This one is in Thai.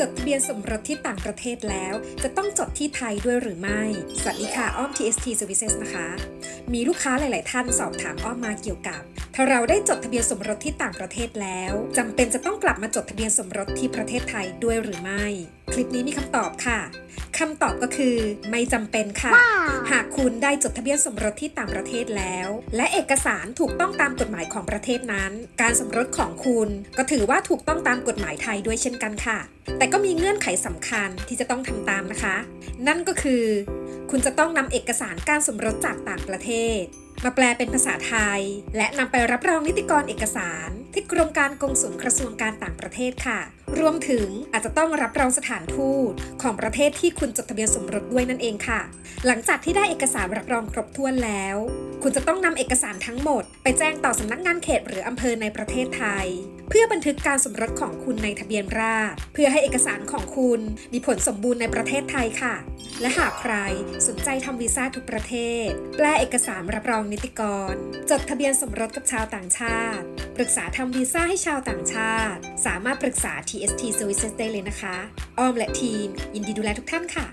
จดทะเบียนสมรสที่ต่างประเทศแล้ว จะต้องจดที่ไทยด้วยหรือไม่ สวัสดีค่ะอ้อม TST Services นะคะ มีลูกค้าหลาย ๆ ท่านสอบถามอ้อมมาเกี่ยวกับ ถ้าเราได้จดทะเบียนสมรสที่ต่างประเทศแล้วจำเป็นจะต้องกลับมาจดทะเบียนสมรสที่ประเทศไทยด้วยหรือไม่ คลิปนี้มีคำตอบค่ะ คำตอบก็คือ ไม่จำเป็นค่ะ หากคุณได้จดทะเบียนสมรสที่ต่างประเทศแล้ว และเอกสารถูกต้องตามกฎหมายของประเทศนั้น การสมรสของคุณก็ถือว่าถูกต้องตามกฎหมายไทยด้วยเช่นกันค่ะ แต่ก็มีเงื่อนไขสำคัญที่จะต้องทำตามนะคะ นั่นก็คือ คุณจะต้องนำเอกสารการสมรสจากต่างประเทศ มาแปลเป็นภาษาไทย และนำไปรับรองนิติกรเอกสาร ที่กรมการกงสุลกระทรวงการต่างประเทศค่ะ รวมถึงอาจจะต้องรับรองสถานทูตของประเทศที่คุณจดทะเบียนสมรสด้วยนั่นเองค่ะ หลังจากที่ได้เอกสารรับรองครบถ้วนแล้ว คุณจะต้องนำเอกสารทั้งหมด ไปแจ้งต่อสำนักงานเขตหรืออำเภอในประเทศไทย เพื่อบันทึกการสมรสของคุณในทะเบียนราษฎรเพื่อให้เอกสารของคุณมีผลสมบูรณ์ในประเทศไทยค่ะ และหากใครสนใจทำวีซ่าทุกประเทศ แปลเอกสารรับรองนิติกร จดทะเบียนสมรสกับชาวต่างชาติ ปรึกษาทำวีซ่าให้ชาวต่างชาติ สามารถปรึกษา TST Services ได้เลยนะคะอ้อมและทีม ยินดีดูแลทุกท่านค่ะ